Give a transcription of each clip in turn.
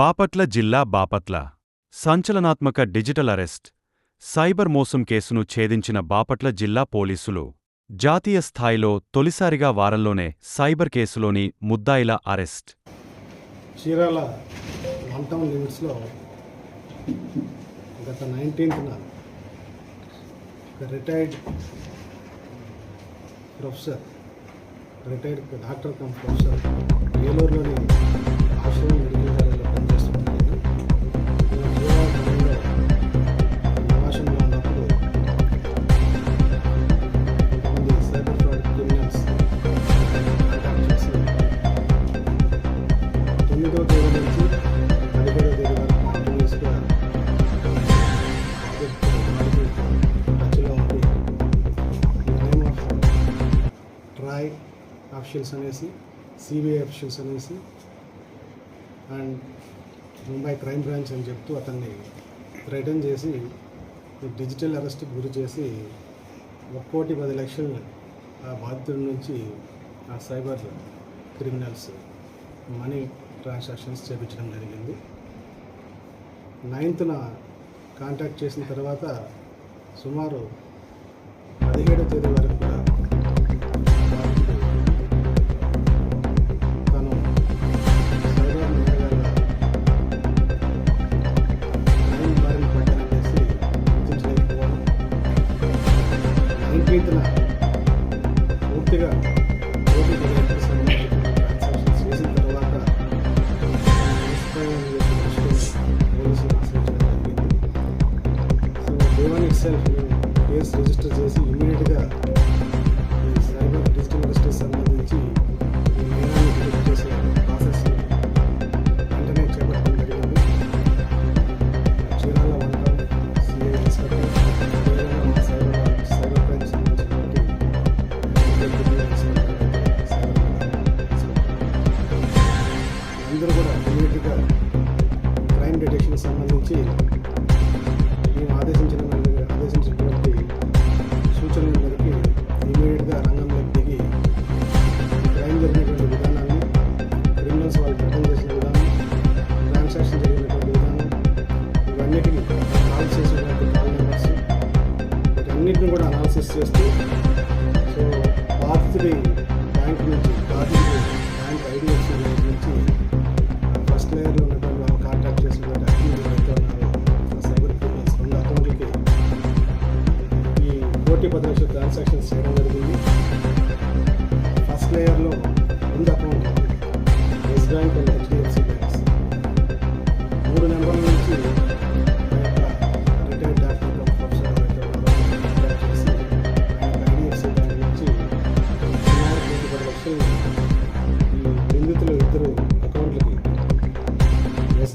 బాపట్ల జిల్లా బాపట్ల. సంచలనాత్మక digital arrest. Cyber మోసం కేసును ఛేదించిన బాపట్ల జిల్లా పోలీసులు. జాతీయ స్థాయిలో తొలిసారిగా వారంలోనే సైబర్ కేసులోని ముద్దాయిల అరెస్ట్. చీరాల లాక్డౌన్ లిమిట్స్లో గత నైన్టీన్త్న retired professor retired doctor cum professor ఏలూరులోని officials అనేసి సిబిఐ అఫీషియల్స్ అనేసి అండ్ ముంబై క్రైమ్ బ్రాంచ్ అని చెప్తూ అతన్ని రిటర్న్ చేసి డిజిటల్ అరెస్ట్కి గురి చేసి ఒక కోటి పది లక్షలు ఆ బాధితుడి నుంచి ఆ సైబర్ క్రిమినల్స్ మనీ ట్రాన్సాక్షన్స్ చేపించడం జరిగింది. నైన్త్న కాంటాక్ట్ చేసిన తర్వాత సుమారు పదిహేడో తేదీ వరకు కూడా సెల్ఫ్ కేసు రిజిస్టర్ చేసి ఇమీడియట్గా successful. So, path 3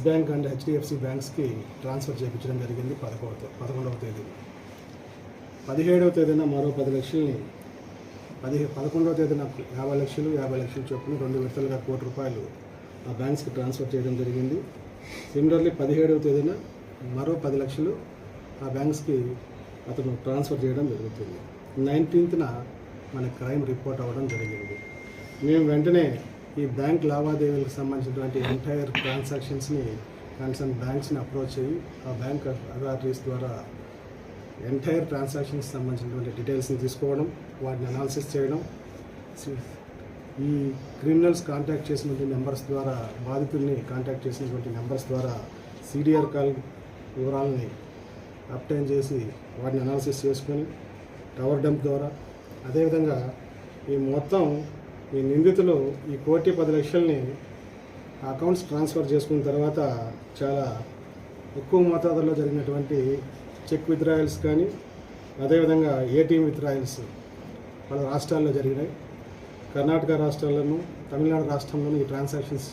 bank and HDFC బ్యాంక్స్కి transfer చేయించడం జరిగింది పదకొండవ పదకొండవ తేదీ. పదిహేడవ తేదీన మరో పది లక్షల్ని పదిహే పదకొండవ తేదీన యాభై లక్షలు యాభై లక్షలు చొప్పున రెండు విడతలుగా కోటి రూపాయలు ఆ బ్యాంక్స్కి ట్రాన్స్ఫర్ చేయడం జరిగింది. సిమిలర్లీ పదిహేడవ తేదీన మరో పది లక్షలు ఆ బ్యాంక్స్కి అతను ట్రాన్స్ఫర్ చేయడం జరుగుతుంది. నైన్టీన్త్న మన క్రైమ్ రిపోర్ట్ అవ్వడం జరిగింది. మేము వెంటనే ఈ బ్యాంక్ లావాదేవీలకు సంబంధించినటువంటి ఎంటైర్ ట్రాన్సాక్షన్స్ని కన్సర్న్ బ్యాంక్స్ని అప్రోచ్ అయ్యి ఆ బ్యాంక్ అథారిటీస్ ద్వారా ఎంటైర్ ట్రాన్సాక్షన్స్ సంబంధించినటువంటి డీటెయిల్స్ని తీసుకోవడం వాటిని అనాలిసిస్ చేయడం. ఈ క్రిమినల్స్ కాంటాక్ట్ చేసినటువంటి నెంబర్స్ ద్వారా బాధితుల్ని కాంటాక్ట్ చేసినటువంటి నెంబర్స్ ద్వారా సిడిఆర్ కాల్ వివరాలని అప్టైన్ చేసి వాటిని అనాలిసిస్ చేసుకొని టవర్ డంప్ ద్వారా. అదేవిధంగా ఈ మొత్తం ఈ నిందితులు ఈ కోటి పది లక్షల్ని అకౌంట్స్ ట్రాన్స్ఫర్ చేసుకున్న తర్వాత చాలా ఎక్కువ మోతాదులో జరిగినటువంటి చెక్ విత్డ్రాయల్స్ కానీ అదేవిధంగా ఏటీఎం విత్డ్రాయల్స్ పలు రాష్ట్రాల్లో జరిగినాయి. కర్ణాటక రాష్ట్రాల్లోనూ తమిళనాడు రాష్ట్రంలోనూ ఈ ట్రాన్సాక్షన్స్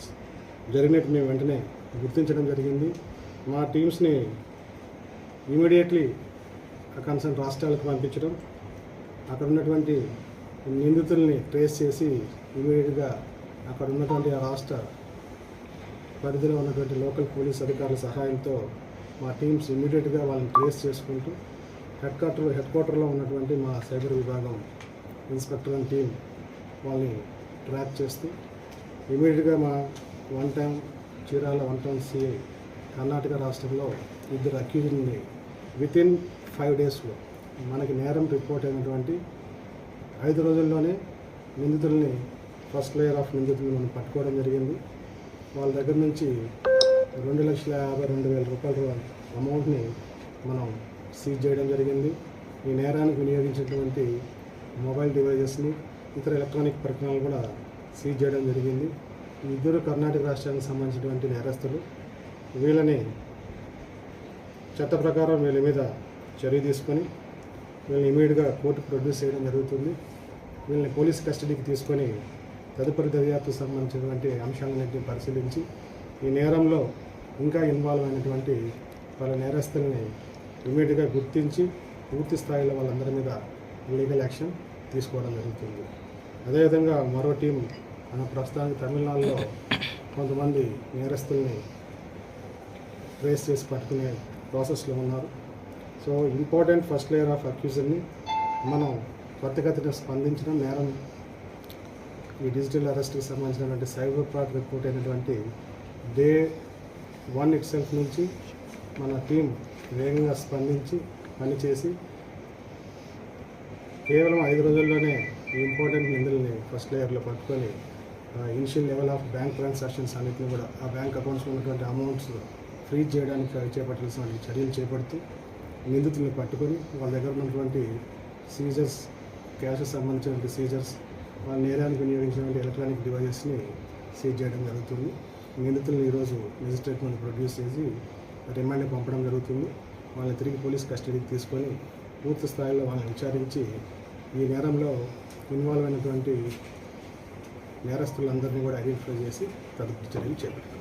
జరిగినట్టు మేము వెంటనే గుర్తించడం జరిగింది. మా టీమ్స్ని ఇమీడియట్లీ కన్సర్న్ రాష్ట్రాలకు పంపించడం అక్కడ ఉన్నటువంటి నిందితుల్ని ట్రేస్ చేసి ఇమీడియట్గా అక్కడ ఉన్నటువంటి ఆ రాష్ట్ర పరిధిలో ఉన్నటువంటి లోకల్ పోలీస్ అధికారుల సహాయంతో మా టీమ్స్ ఇమీడియట్గా వాళ్ళని ట్రేస్ చేసుకుంటూ హెడ్ క్వార్టర్ హెడ్ క్వార్టర్లో ఉన్నటువంటి మా సైబర్ విభాగం ఇన్స్పెక్టర్ అండ్ టీం వాళ్ళని ట్రాక్ చేస్తూ ఇమీడియట్గా మా one time Chirala one town CI Karnataka రాష్ట్రంలో ఇద్దరు అక్యూజ్ని విత్ ఇన్ ఫైవ్ డేస్లో మనకి నేరం రిపోర్ట్ అయినటువంటి ఐదు రోజుల్లోనే నిందితుల్ని ఫస్ట్ లేయర్ ఆఫ్ నిందితుల్ని మనం పట్టుకోవడం జరిగింది. వాళ్ళ దగ్గర నుంచి రెండు లక్షల యాభై రెండు వేల రూపాయల అమౌంట్ని మనం సీజ్ చేయడం జరిగింది. ఈ నేరానికి వినియోగించినటువంటి మొబైల్ డివైజెస్ని ఇతర ఎలక్ట్రానిక్ పరికరాలు కూడా సీజ్ చేయడం జరిగింది. ఇద్దరు కర్ణాటక రాష్ట్రానికి సంబంధించినటువంటి నేరస్తులు వీళ్ళని చట్ట ప్రకారం వీళ్ళ మీద చర్య తీసుకొని వీళ్ళని ఇమీడియట్గా కోర్టు ప్రొడ్యూస్ చేయడం జరుగుతుంది. వీళ్ళని పోలీస్ కస్టడీకి తీసుకొని తదుపరి దర్యాప్తు సంబంధించినటువంటి అంశాలన్నింటినీ పరిశీలించి ఈ నేరంలో ఇంకా ఇన్వాల్వ్ అయినటువంటి వాళ్ళ నేరస్తుల్ని ఇమీడియట్గా గుర్తించి పూర్తి స్థాయిలో వాళ్ళందరి మీద లీగల్ యాక్షన్ తీసుకోవడం జరుగుతుంది. అదేవిధంగా మరో టీం మన ప్రస్తుతానికి తమిళనాడులో కొంతమంది నేరస్తుల్ని ట్రేస్ చేసి పట్టుకునే ప్రాసెస్లో ఉన్నారు. So important first layer of అక్యూజన్ని మనం త్వరితగతిన స్పందించడం నేరం ఈ డిజిటల్ అరెస్ట్కి సంబంధించినటువంటి సైబర్ ఫ్రాడ్ రిపోర్ట్ అయినటువంటి డే వన్ ఇట్సెల్ఫ్ నుంచి మన టీం వేగంగా స్పందించి పనిచేసి కేవలం ఐదు రోజుల్లోనే ఈ ఇంపార్టెంట్ నిధుల్ని ఫస్ట్ లేయర్లో పట్టుకొని initial level of bank transactions అన్నింటినీ కూడా ఆ బ్యాంక్ అకౌంట్స్లో ఉన్నటువంటి అమౌంట్స్ ఫ్రీజ్ చేయడానికి చేపట్టాల్సిన చర్యలు చేపడుతూ నిందితుల్ని పట్టుకొని వాళ్ళ దగ్గర ఉన్నటువంటి సీజర్స్ క్యాష్ సంబంధించినటువంటి సీజర్స్ వాళ్ళ నేరానికి వినియోగించినటువంటి ఎలక్ట్రానిక్ డివైజెస్ని సీజ్ చేయడం జరుగుతుంది. నిందితులను ఈరోజు మెజిస్ట్రేట్ ప్రొడ్యూస్ చేసి రిమాండ్ పంపడం జరుగుతుంది. వాళ్ళని తిరిగి పోలీస్ కస్టడీకి తీసుకొని పూర్తి స్థాయిలో వాళ్ళని విచారించి ఈ నేరంలో ఇన్వాల్వ్ అయినటువంటి నేరస్తులందరినీ కూడా ఐడెంటిఫై చేసి తదుపరి చర్యలు చేపట్టారు